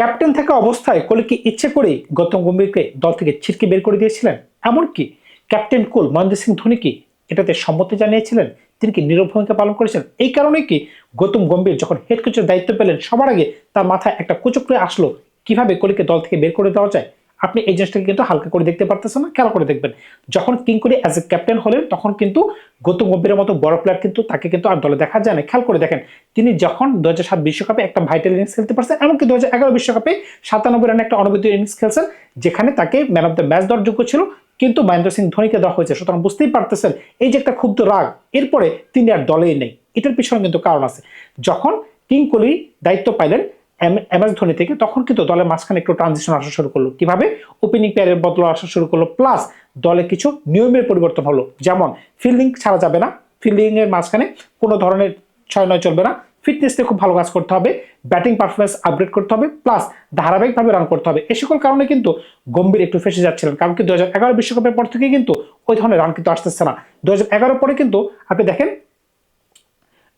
Captain থাকা অবস্থায় কোহলি কি ইচ্ছে করেই গৌতম গম্ভীরকে দল থেকে ছিটকে বের করে দিয়েছিলেন। এমনকি ক্যাপ্টেন কোল মহেন্দ্র সিং ধোনি কি এটাতে সম্মতি জানিয়েছিলেন, তিনি কি নীরব ভূমিকা পালন করেছেন? এই কারণে কি গৌতম গম্ভীর যখন হেড কোচের দায়িত্ব পেলেন, সবার আগে তার মাথায় একটা কুচক্রে আসলো, কীভাবে কোহলিকে দল থেকে বের করে দেওয়া যায়? আপনি এই জিনিসটাকে কিন্তু হালকা করে দেখতে পারতেছেন না খেয়াল করে দেখবেন। যখন king Kohli as a captain হলেন, তখন কিন্তু গৌতম গম্ভীরের মতো বড় প্লেয়ার কিন্তু তাকে কিন্তু আর দলে দেখা যায় না। খেয়াল করে দেখেন, তিনি যখন দু বিশ্বকাপে একটা ভাইটাল ইনিংস খেলতে পারছেন, এমনকি দু বিশ্বকাপে সাতানব্বই রানে একটা অনুভূতি ইনিংস খেলছেন, যেখানে তাকে ম্যান অফ দ্য ম্যাচ দেওয়ার যোগ্য ছিল, কিন্তু মহেন্দ্র সিং ধোনিকে দেওয়া হয়েছে। সুতরাং বুঝতেই পারতেছেন, এই যে একটা ক্ষুব্ধ রাগ, এরপরে তিনি আর দলেই নেই। এটার পিছনে কিন্তু কারণ আছে। যখন কিং কোহলি দায়িত্ব পাইলেন এম ধোনি থেকে তখন কিন্তু দলের মাঝখানে একটু ট্রানজিশন আসা শুরু করল। কীভাবে? ওপেনিং প্লেয়ারের বদল আসা শুরু করল। প্লাস দলে কিছু নিয়মের পরিবর্তন হলো। যেমন ফিল্ডিং ছাড়া যাবে না। ফিল্ডিং এর মাঝখানে কোনো ধরনের ছয় নয় চলবে না। ফিটনেস খুব ভালো কাজ করতে হবে। ব্যাটিং পারফরমেন্স আপগ্রেড করতে হবে। প্লাস ধারাবাহিকভাবে রান করতে হবে। এ সকল কারণে কিন্তু গম্ভীর একটু ফেসে যাচ্ছিলেন। কারণ কি দু হাজার এগারো বিশ্বকাপের পর থেকে কিন্তু ওই ধরনের রান কিন্তু আসতেছে না। দু হাজার এগারো পরে কিন্তু আপনি দেখেন,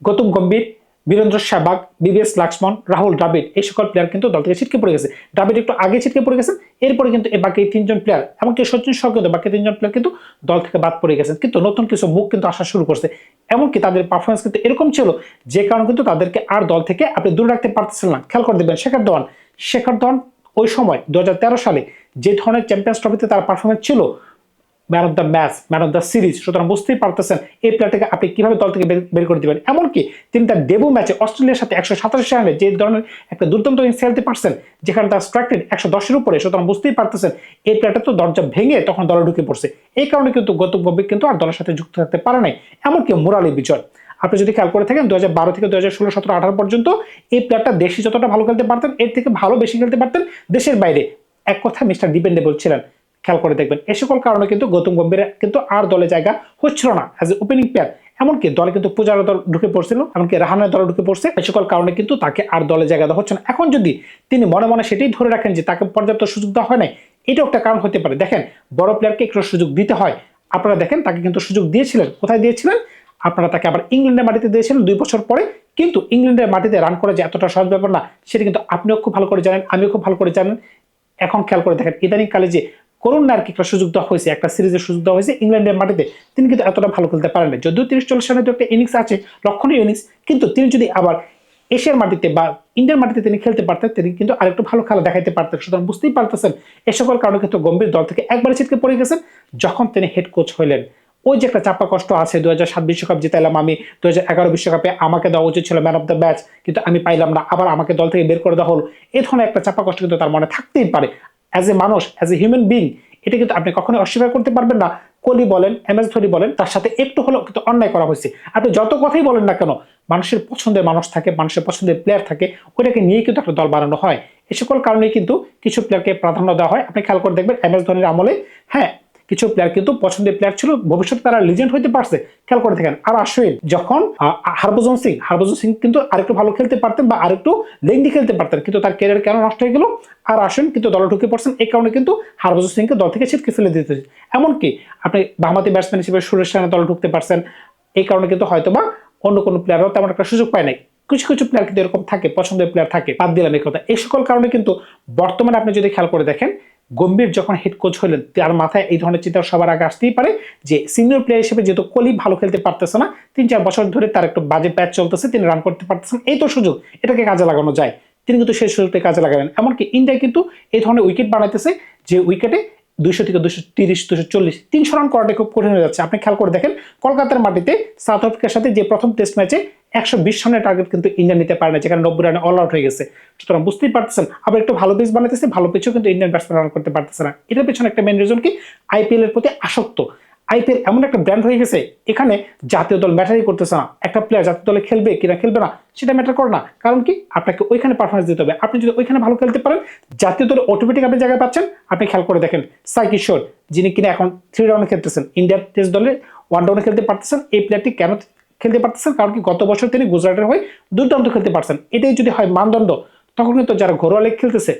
গৌতম গম্ভীর বীরেন্দ্র সেবাগ বিবিএস লাক্সমন, রাহুল, দ্রাবিড, এই সকল প্লেয়ার কিন্তু দল থেকে ছিটকে পড়ে গেছে। দ্রাবিড একটু আগে ছিটকে পড়ে গেছেন এরপরে কিন্তু এই বাকি তিনজন প্লেয়ার এমনকি সচিন সহ কিন্তু বাকি তিনজন প্লেয়ার কিন্তু দল থেকে বাদ পড়ে গেছেন কিন্তু নতুন কিছু মুখ কিন্তু আসা শুরু করছে। এমনকি তাদের পারফরমেন্স কিন্তু এরকম ছিল যে কারণে কিন্তু তাদেরকে আর দল থেকে আপনি দূরে রাখতে পারতেছিলেন না। খেয়াল করে দেবেন শেখর ধওয়ান শেখর ধওয়ান ওই সময় দু হাজার তেরো সালে যে ধরনের চ্যাম্পিয়ন্স ট্রফিতে তার পারফরমেন্স ছিল man of the match man of the series সুতরাং বুঝতেই পারতেছেন এই প্লেয়ারটাকে আপনি কীভাবে দল থেকে বের- করে দিবেন। এমনকি তিনি তার ডেবু ম্যাচে অস্ট্রেলিয়ার সাথে একশো সাতাশি রানে যে ধরনের একটা দুর্দান্ত ইনিংস খেলতে পারছেন, যেখানে তার স্ট্রাইক রেট একশো দশের উপরে, সুতরাং বুঝতেই পারতেছেন এই প্লেয়ারটা তো দরজা ভেঙে তখন দলে ঢুকে পড়ছে। এই কারণে কিন্তু গম্ভীর কিন্তু আর দলের সাথে যুক্ত থাকতে পারে নাই, এমনকি মোরালি বিজয়। আপনি যদি খেয়াল করে থাকেন দু হাজার বারো থেকে দু হাজার ষোলো, সতেরো, আঠারো পর্যন্ত এই প্লেয়ারটা দেশে যতটা ভালো খেলতে পারতেন, এর থেকে ভালো বেশি খেলতে পারতেন দেশের বাইরে। এক কথা মিস্টার ডিপেন্ডেবল ছিলেন। খেয়াল করে দেখবেন। এ সকল কারণে কিন্তু গৌতম গম্ভীরের কিন্তু আর দলে জায়গা হচ্ছিল না অ্যাজ এ ওপেনিং প্লেয়ার এমনকি দলে কিন্তু পূজার দল ঢুকে পড়ছিল, এমনকি রাহানের দলে ঢুকে পড়ছে। এই সকল কারণে কিন্তু তাকে আর দলে জায়গা দেওয়া হচ্ছে না। এখন যদি তিনি মনে মনে সেটাই ধরে রাখেন যে তাকে পর্যাপ্ত সুযোগ দেওয়া হয় নাই, এটাও একটা কারণ হতে পারে। দেখেন, বড় প্লেয়ারকে একটু সুযোগ দিতে হয়। আপনারা দেখেন, তাকে কিন্তু সুযোগ দিয়েছিলেন। কোথায় দিয়েছিলেন? আপনারা তাকে আবার ইংল্যান্ডের মাটিতে দিয়েছিলেন দুই বছর পরে। কিন্তু ইংল্যান্ডের মাটিতে রান করা যে এতটা সহজ ব্যাপার না, সেটা কিন্তু আপনিও খুব ভালো করে জানেন, আমিও খুব ভালো করে জানেন। এখন খেয়াল করে দেখেন ইদানিং কালে যে করুণ নারকে একটা সুযোগ দেওয়া হয়েছে, একটা সিরিজের সুযোগ দেওয়া হয়েছে ইংল্যান্ডের মাটিতে। তিনি কিন্তু এতটা ভালো খেলতে পারেন না যদিও তিরিশ চল্লিশ রানের তো একটা ইনিংস আছে, লক্ষণীয় ইনিংস কিন্তু তিনি যদি আবার এশিয়ার মাটিতে বা ইন্ডিয়ার মাটিতে তিনি খেলতে পারতেন, তিনি কিন্তু আরেকটু ভালো খেলা দেখাইতে পারতেন। সুতরাং বুঝতেই পারতেছেন, এ সকল কারণে কিন্তু গম্ভীর দল থেকে একবারে ছিটকে পড়ে গেছেন যখন তিনি হেড কোচ হইলেন। ওই যে একটা চাপা কষ্ট আছে দু হাজার সাত বিশ্বকাপ জিতাইলাম আমি দু হাজার এগারো বিশ্বকাপে আমাকে দেওয়া উচিত ছিল ম্যান অফ দ্য ম্যাচ কিন্তু আমি পাইলাম না, আবার আমাকে দল থেকে বের করে দেওয়া হলো। এই ধরনের একটা চাপা কষ্ট কিন্তু তার মনে থাকতেই পারে। অ্যাজ এ মানুষ অ্যাজ এ হিউম্যান বিং এটা কিন্তু আপনি কখনোই অস্বীকার করতে পারবেন না। কলি বলেন এম এস ধোনি বলেন, তার সাথে একটু হলেও কিন্তু অন্যায় করা হয়েছে। আপনি যত কথাই বলেন না কেন, মানুষের পছন্দের মানুষ থাকে, মানুষের পছন্দের প্লেয়ার থাকে, ওইটাকে নিয়ে কিন্তু একটা দল বানানো হয়। এ সকল কারণে কিন্তু কিছু প্লেয়ারকে প্রাধান্য দেওয়া হয়। আপনি খেয়াল করে দেখবেন এম এস ধোনির আমলে হ্যাঁ কিছু প্লেয়ার কিন্তু পছন্দের প্লেয়ার ছিল, ভবিষ্যতে তারা লিজেন্ড হইতে পারছে, খেয়াল করে থাকেন আর আশ্বিন, যখন হরভজন সিং হরভজন সিং কিন্তু আরেকটু ভালো খেলতে পারতেন বা আরেকটু লেংদি খেলতে পারতেন, কিন্তু তার ক্যারিয়ার কেন নষ্ট হয়ে গেল? আর আশ্বিন কিন্তু দলে ঢুকে পড়ছেন, এই কারণে কিন্তু হরভজন সিংকে দল থেকে ছিটকে ফেলে দিতে। এমনকি আপনি বাহামাতি ব্যাটসম্যান হিসেবে সুরেশ রায়না দলে ঢুকতে পারছেন, এই কারণে কিন্তু হয়তো বা অন্য কোনো প্লেয়ারও তেমন একটা সুযোগ পায় নাই। কিছু কিছু প্লেয়ার কিন্তু এরকম থাকে, পছন্দের প্লেয়ার থাকে, বাদ দিলাম এই কথা। এই সকল কারণে কিন্তু বর্তমানে আপনি যদি খেয়াল করে দেখেন গম্ভীর যখন হেড কোচ হলেন, তার মাথায় এই ধরনের চিন্তা সবার আগে আসতেই পারে যে সিনিয়র প্লেয়ার হিসেবে যেহেতু কোহলি ভালো খেলতে পারতেছে না, তিন চার বছর ধরে তার একটু বাজে প্যাচ চলতেছে, তিনি রান করতে পারতেছেন, এই তো সুযোগ, এটাকে কাজে লাগানো যায়। তিনি কিন্তু সেই সুযোগটা কাজে লাগাবেন এমনকি ইন্ডিয়া কিন্তু এই ধরনের উইকেট বানাইতেছে যে উইকেটে দুইশো থেকে দুশো তিরিশ দুশো চল্লিশ, তিনশো রান করাটা খুব কঠিন হয়ে যাচ্ছে। আপনি খেয়াল করে দেখেন, কলকাতার মাটিতে সাউথ আফ্রিকার সাথে যে প্রথম টেস্ট ম্যাচে একশো বিশ রানের টার্গেট কিন্তু ইন্ডিয়া নিতে পারে না, যেখানে নব্বই রানে অল আউট হয়ে গেছে। সুতরাং বুঝতেই পারতেছেন, আবার একটু ভালো পিচ বানাইতেছে, ভালো পিচও কিন্তু ইন্ডিয়ান ব্যাটসম্যান রান করতে পারতেছে না। এটার পেছনে একটা মেন রিজন কি? আইপিএল এর প্রতি আসক্ত। আইপিএল এমন একটা ব্র্যান্ড হয়ে গেছে, এখানে জাতীয় দল ম্যাটারই করতেছে না। একটা প্লেয়ার জাতীয় দলে খেলবে কিনা খেলবে না, সেটা ম্যাটার করে না। কারণ কি? আপনাকে ওইখানে পারফরমেন্স দিতে হবে। আপনি যদি ওইখানে ভালো খেলতে পারেন, জাতীয় দলে অটোমেটিক আপনি জায়গায় পাচ্ছেন, আপনি খেয়াল করে দেখেন সাই কিশোর যিনি কিনা এখন থ্রি রাউন্ডে খেলতেছেন ইন্ডিয়ার টেস্ট দলে ওয়ান ডাউনে খেলতে পারতেছেন, এই প্লেয়ারটি কেন খেলতে পারতেছেন, কারণ কি গত বছর তিনি গুজরাটের হয়ে দুর্দান্ত খেলতে পারছেন। এটাই যদি হয় মানদণ্ড, তখন কিন্তু যারা ঘরোয়া লেগ খেলতেছে,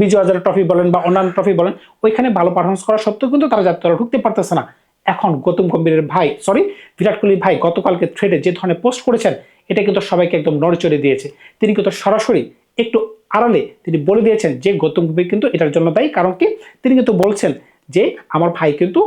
বিজয় হাজার ট্রফি বলেন বা অন্যান্য ট্রফি বলেন, ওইখানে ভালো পারফরমেন্স করা সত্ত্বেও কিন্তু তারা দলে ঢুকতে পারতেছে না। এখন গৌতম গম্ভীরের ভাই সরি বিরাট কোহলির ভাই গতকালকে থ্রেডে যে ধরনের পোস্ট করেছেন, এটা কিন্তু সবাইকে একদম নড়চড়ে দিয়েছে। তিনি কিন্তু সরাসরি একটু আড়ালে তিনি বলে দিয়েছেন যে গৌতম গম্ভীর কিন্তু এটার জন্য দায়ী, কারণ কি তিনি কিন্তু বলছেন যে, আমার ভাই কিন্তু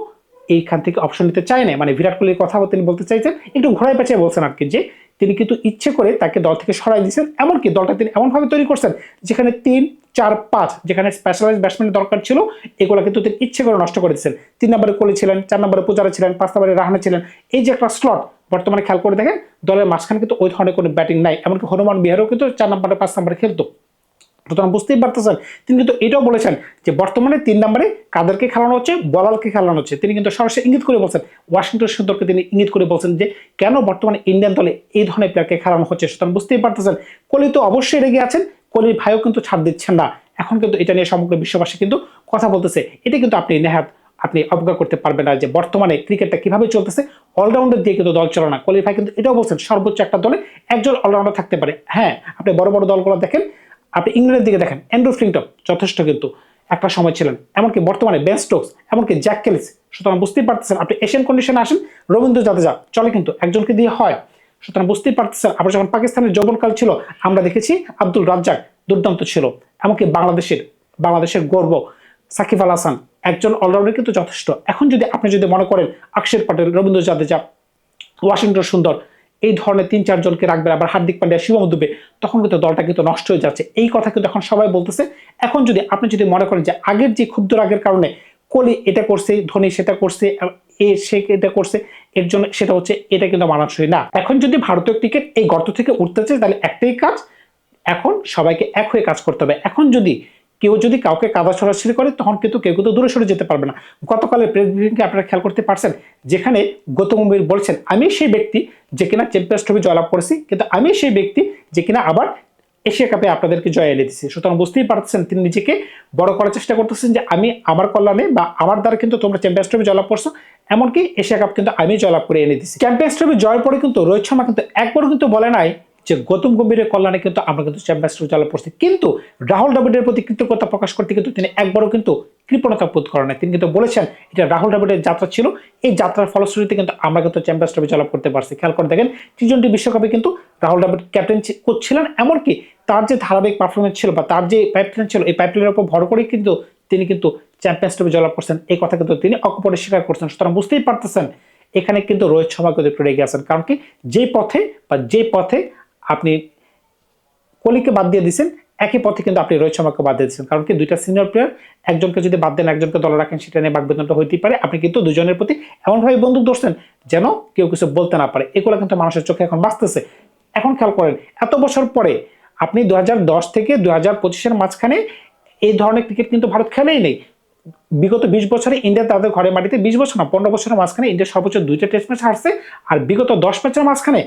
এইখান থেকে অপশন নিতে চায় না মানে বিরাট কোহলির কথা তিনি বলতে চাইছেন, একটু ঘোরায় পেঁচায় বলছেন আর কি যে, তিনি কিন্তু ইচ্ছে করে তাকে দল থেকে সরাই দিয়েছেন। এমনকি দলটা তিনি এমনভাবে তৈরি করছেন, যেখানে তিন, চার, পাঁচ, যেখানে স্পেশালাইজ ব্যাটসম্যানের দরকার ছিল, এগুলো কিন্তু তিনি ইচ্ছে করে নষ্ট করে দিয়েছেন। তিন নম্বরে কোহলি ছিলেন, চার নম্বরে পূজারা ছিলেন, পাঁচ নম্বরে রাহানা ছিলেন। এই যে একটা স্লট বর্তমানে খেয়াল করে দেখেন, দলের মাঝখানে কিন্তু ওই ধরনের কোনো ব্যাটিং নাই। এমনকি হনুমান বিহারও কিন্তু চার নম্বরে, পাঁচ নম্বরে খেলতো। সুতরাং বুঝতেই পারতেছেন, তিনি কিন্তু এটাও বলেছেন যে বর্তমানে তিন নম্বরে কাদেরকে খেলানো হচ্ছে, বলালকে খেলানো হচ্ছে। তিনি কিন্তু সরাসরি ইঙ্গিত করে বলছেন, ওয়াশিংটন সুন্দরকে তিনি ইঙ্গিত করে বলছেন যে, কেন বর্তমানে ইন্ডিয়ান দলে এই ধরনের প্লেয়ারকে খেলানো হচ্ছে? সুতরাং বুঝতেই পারতেছেন, কোহলি তো অবশ্যই রেগে আছেন, কোহলির ভাইও কিন্তু ছাড় দিচ্ছেন না। এখন কিন্তু এটা নিয়ে সমগ্র বিশ্ববাসী কিন্তু কথা বলতেছে। এটা কিন্তু আপনি নেহাত, আপনি অবজ্ঞা করতে পারবেন না যে বর্তমানে ক্রিকেটটা কীভাবে চলতেছে। অলরাউন্ডার দিয়ে কিন্তু দল চলে না। কোহলি ভাই কিন্তু এটাও বলছেন, সর্বোচ্চ একটা দলে একজন অলরাউন্ডার থাকতে পারে। হ্যাঁ আপনি বড় বড় দলগুলো দেখেন আপনি ইংল্যান্ডের দিকে দেখেন অ্যান্ড্রু ফ্লিংটন যথেষ্ট কিন্তু একটা সময় ছিলেন। এমনকি বর্তমানে বেন স্টোকস এমনকি জ্যাক কেলিস সুতরাং বুঝতেই পারতেছেন, আপনি এশিয়ান কন্ডিশনে আসেন রবীন্দ্র জাদেজা চলে কিন্তু একজনকে দিয়ে হয়। সুতরাং বুঝতেই পারতেছেন, আবার যখন পাকিস্তানের যৌবনকাল ছিল, আমরা দেখেছি আব্দুল রাজ্জাক দুর্দান্ত ছিল, এমনকি বাংলাদেশের বাংলাদেশের গর্ব সাকিব আল হাসান, একজন অলরাউন্ডার কিন্তু যথেষ্ট। এখন যদি আপনি যদি মনে করেন, অক্ষর পটেল রবীন্দ্র জাদেজা ওয়াশিংটন সুন্দর এই ধরনের তিন চারজনকে রাখবে আবার হার্দিক পান্ডিয়া শিবম দুবে তখন কিন্তু দলটা কিন্তু নষ্ট হয়ে যাচ্ছে। এই কথা কিন্তু এখন সবাই বলতেছে। এখন যদি আপনি যদি মনে করেন যে আগের যে ক্ষুদ্র রাগের কারণে কোহলি এটা করছে, ধোনি সেটা করছে এ, সে এটা করছে, এর জন্য সেটা হচ্ছে এটা কিন্তু মানানসই না। এখন যদি ভারতীয় ক্রিকেট এই গর্ত থেকে উঠতে চায় তাহলে একটাই কাজ, এখন সবাইকে এক হয়ে কাজ করতে হবে। এখন যদি কেউ যদি কাউকে কাদা ছড়াছড়ি করে, তখন কিন্তু কেউ কিন্তু দূরে সরে যেতে পারবে না। গতকালের প্রেস ব্রিফিংকে আপনারা খেয়াল করতে পারছেন? যেখানে গৌতম গম্ভীর বলছেন, আমি সেই ব্যক্তি যে কিনা চ্যাম্পিয়ন্স ট্রফি জয়লাভ করেছি, কিন্তু আমি সেই ব্যক্তি যে কিনা আবার এশিয়া কাপে আপনাদেরকে জয় এনে দিচ্ছি সুতরাং বুঝতেই পারছেন তিনি নিজেকে বড় করার চেষ্টা করতেছেন যে, আমি আমার কল্যাণে বা আমার দ্বারা কিন্তু তোমরা চ্যাম্পিয়ন্স ট্রফি জয়লাভ করছ, এমনকি এশিয়া কাপ কিন্তু আমি জয়লাভ করে এনে দিচ্ছি চ্যাম্পিয়ন্স ট্রফি জয়ের পরে কিন্তু রোহিত শর্মা কিন্তু একবারও কিন্তু বলে নাই যে গৌতম গম্ভীরের কল্যাণে কিন্তু আমরা কিন্তু চ্যাম্পিয়ন্স ট্রফি করছি কিন্তু রাহুল দ্রাবিড়ের প্রতি কৃতজ্ঞতা প্রকাশ করতে কিন্তু তিনি একবারও কিন্তু কৃপণতা বোধ করেন তিনি কিন্তু বলেছেন এটা রাহুল দ্রাবিড়ের যাত্রা ছিল। এই যাত্রার ফলশ্রুতিতে কিন্তু আমরা কিন্তু চ্যাম্পিয়ন্স ট্রফি জয়লাভ করতে পারছি খেয়াল করে দেখেন টি টোয়েন্টি বিশ্বকাপে কিন্তু রাহুল দ্রাবিড় ক্যাপ্টেন কোচ ছিলেন, এমনকি তার যে ধারাবাহিক পারফরমেন্স ছিল বা তার যে পাইপলাইন ছিল, এই পাইপলাইনের উপর ভর করেই কিন্তু তিনি কিন্তু চ্যাম্পিয়ন্স ট্রফি জয়লাভ করছেন এই কথা কিন্তু তিনি অকপরে স্বীকার করছেন। সুতরাং বুঝতেই পারতেছেন, এখানে কিন্তু রোহিত শর্মা কিন্তু একটু রেগে আছেন। কারণ কি যে পথে বা যে পথে আপনি কোহলিকে বাদ দিয়ে দিচ্ছেন একই পথে কিন্তু আপনি রোহিত শর্মাকে বাদ দিয়ে দিচ্ছেন কারণ কি, দুইটা সিনিয়র প্লেয়ার একজনকে যদি বাদ দেন, একজনকে দলে রাখেন, সেটা নিয়ে বাগবেদনটা হইতেই পারে। আপনি কিন্তু দুজনের প্রতি এমনভাবে বন্দুক ধরছেন যেন কেউ কিছু বলতে না পারে। এগুলো কিন্তু মানুষের চোখে এখন বাঁচতেছে। এখন খেয়াল করেন, এত বছর পরে আপনি দুই হাজার দশ থেকে দু হাজার পঁচিশের মাঝখানে এই ধরনের ক্রিকেট কিন্তু ভারত খেলেই নেই। বিগত বিশ বছরে ইন্ডিয়া তাদের ঘরে মাটিতে বিশ বছর না, পনেরো বছরের মাঝখানে ইন্ডিয়া সর্বোচ্চ দুইটা টেস্ট ম্যাচ হারছে। আর বিগত দশ ম্যাচের মাঝখানে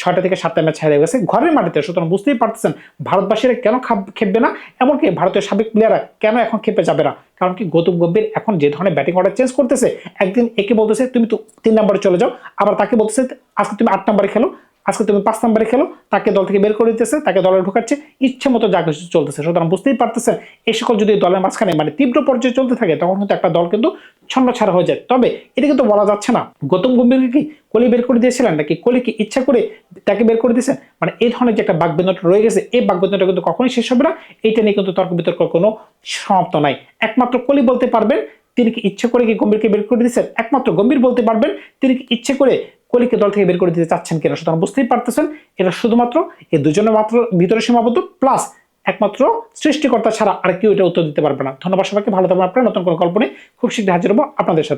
ছয়টা থেকে সাতটা ম্যাচ হারিয়ে গেছে। ঘরের মাটিতে, সুতরাং বুঝতেই পারতেছেন ভারতবাসীরা কেন খেপবে না, এমনকি ভারতীয় সাবেক প্লেয়াররা কেন এখন খেপে যাবে না? কারণ কি গৌতম গম্ভীর এখন যে ধরনের ব্যাটিং অর্ডার চেঞ্জ করতেছে, একদিন একে বলতেছে, তুমি তো তিন নম্বরে চলে যাও। আবার তাকে বলতেছে, আজকে তুমি আট নম্বরে খেলো। আজকে তুমি পাঁচ নম্বরে খেলো, তাকে দল থেকে বের করে দিতেছে, তাকে দলে ঢোকাচ্ছে, ইচ্ছে মতো যা কিছু চলতেছে। সুতরাং বুঝতেই পারতেছেন, এই সকল যদি দলের মাঝখানে মানে তীব্র পর্যায়ে চলতে থাকে, তখন কিন্তু একটা দল কিন্তু ছন্ন ছাড়া হয়ে যায়। তবে এটা কিন্তু বলা যাচ্ছে না। গৌতম গম্ভীরকে কি কোহলি বের করে দিয়েছিলেন, নাকি কি ইচ্ছা করে তাকে বের করে দিয়েছেন? মানে এই ধরনের যে একটা বাগবেদনটা রয়ে গেছে, এই বাগবেদনটা কিন্তু কখনোই শেষ হবে না। এইটা নিয়ে কিন্তু তর্ক বিতর্ক কোনো সমাপ্ত নাই। একমাত্র কোহলি বলতে পারবেন, তিনি কি ইচ্ছে করে কি গম্ভীরকে বের করে দিয়েছেন? একমাত্র গম্ভীর বলতে পারবেন, তিনি কি ইচ্ছে করে কোহলিকে দল থেকে বের করে দিতে চাচ্ছেন কিনা, সুতরাং বুঝতেই পারতেছেন এটা শুধুমাত্র এই দুজনের মাত্র ভিতরে সীমাবদ্ধ, প্লাস একমাত্র সৃষ্টিকর্তা ছাড়া আর কেউ এটা উত্তর দিতে পারবে না। ধন্যবাদ সবাইকে, ভালো থাকবেন আপনার, নতুন কোনো গল্প নিয়ে খুব শীঘ্রই হাজির হব আপনাদের সাথে।